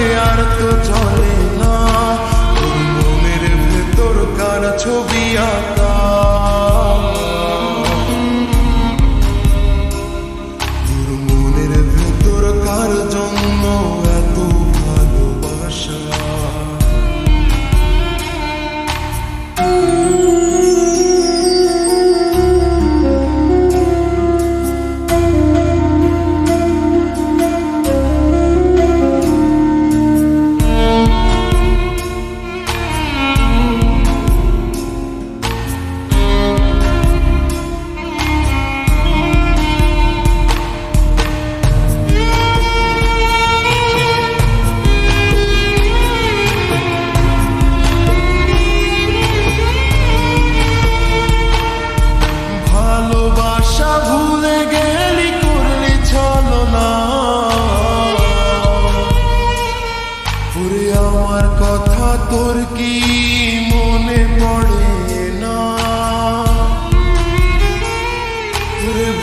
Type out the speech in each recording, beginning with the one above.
artık.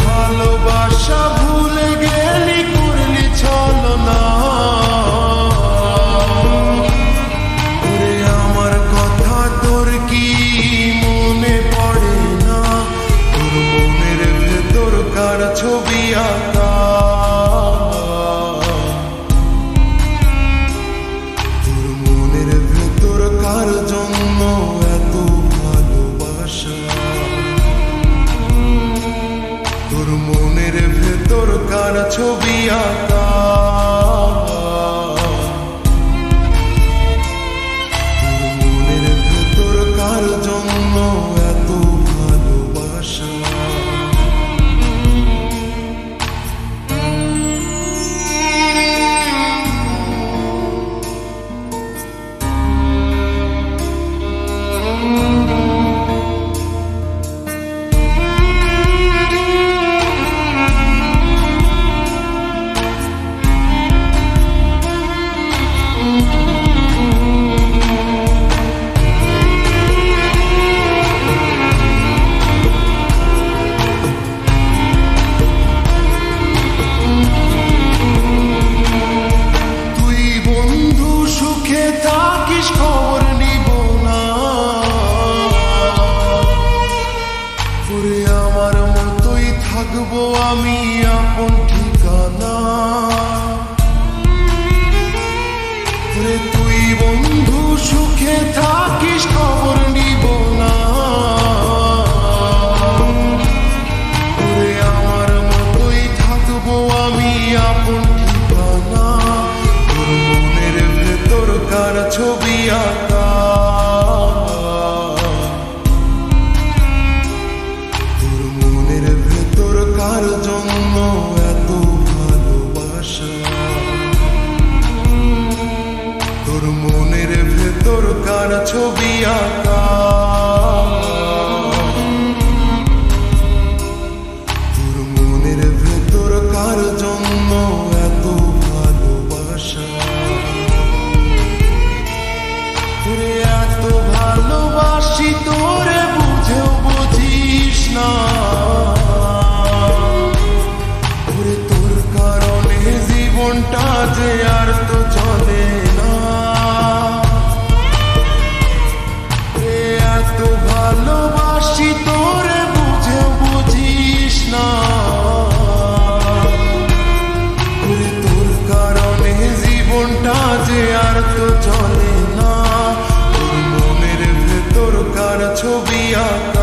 ভালোবাসা ভুলে গেলি করলি না আমার কথা তোর কি মনে না? মনের ভেতর কার ছবি আঁকা? মনের ভেতর কার জন্য তোমার ছবি আঁকা। wanna to be young. wanted to be young.